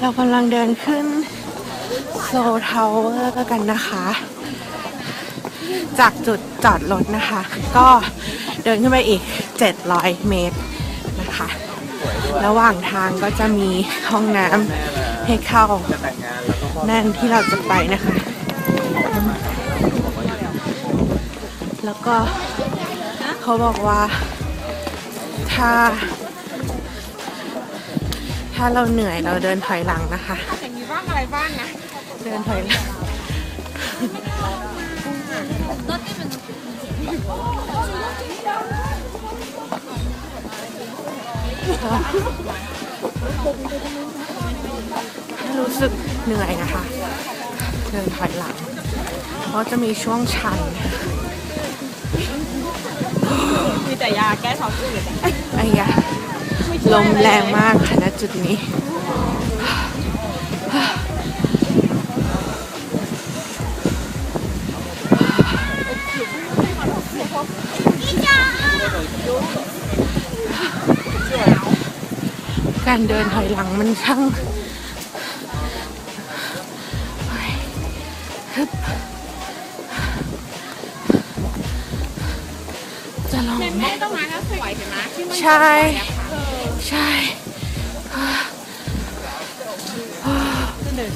เรากำลังเดินขึ้นโซลทาวเวอร์กันนะคะ จากจุดจอดรถนะคะ ก็เดินขึ้นไปอีก 700 เมตรนะคะ ระหว่างทางก็จะมีห้องน้ำให้เข้านั่นที่เราจะไปนะคะ แล้วก็เขาบอกว่าถ้า ถ้าเราเหนื่อยเราเดินถอยหลังนะคะอย่างนี้บ้างอะไรบ้างนะเดินถอยหลังรู้สึกเหนื่อยนะคะ เดินถอยหลัง เพราะจะมีช่วงชันมีแต่ยาแก้ท้องอืดอะไอ้ยะ ลมแรงมากค่ะณจุดนี้ การเดินถอยหลังมันช่างฮึบจะลองไหมแม่ต้องมาแล้วสวยเห็นไหมที่มัน ใช่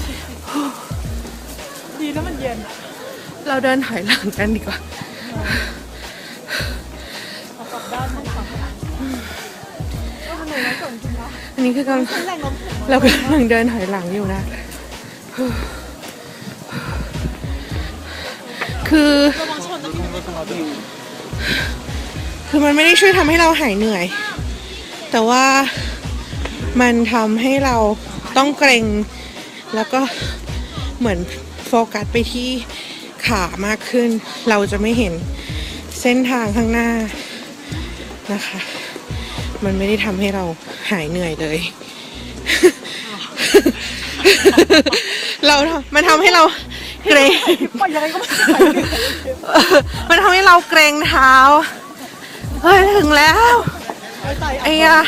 ใช่ดีแล้วมันเย็นอะเราเดินถอยหลังกันดีกว่ากลับด้านมันกลับก็มันเหนื่อยแล้วส่งจริงนะอันนี้คือกำลังแรงลมถึงเรากำลังเดินถอยหลังอยู่นะ คือระวังชนนะพี่คือมันไม่ได้ช่วยทำให้เราหายเหนื่อย แต่ว่ามันทำให้เราต้องเกรงแล้วก็เหมือนโฟกัสไปที่ขามากขึ้น เราจะไม่เห็นเส้นทางข้างหน้านะคะ มันไม่ได้ทำให้เราหายเหนื่อยเลย เรา มันทำให้เราเกรงมันทำให้เราเกรงเท้า เฮ้ย ถึงแล้ว ไอ้ยะ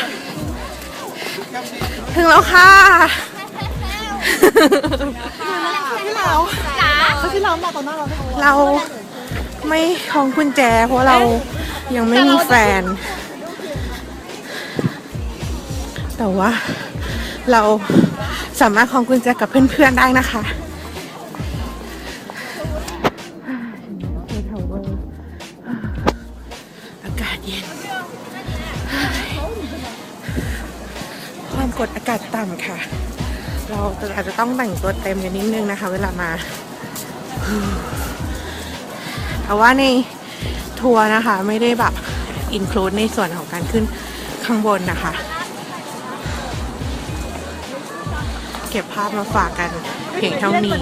ถึงแล้วค่ะที่เราเขาที่เรามาตอนหน้าเราได้เราไม่คล้องกุญแจเพราะเรายังไม่มีแฟน แต่ว่าเราสามารถคล้องกุญแจกับเพื่อนๆได้นะคะอากาศเย็น ความกดอากาศต่ำค่ะ เราอาจจะต้องแต่งตัวเต็มกันนิดนึงนะคะ เวลามาแต่ว่าในทัวร์นะคะ ไม่ได้แบบอินคลูดในส่วนของการขึ้นข้างบนนะคะ เก็บภาพมาฝากกันเพียงเท่านี้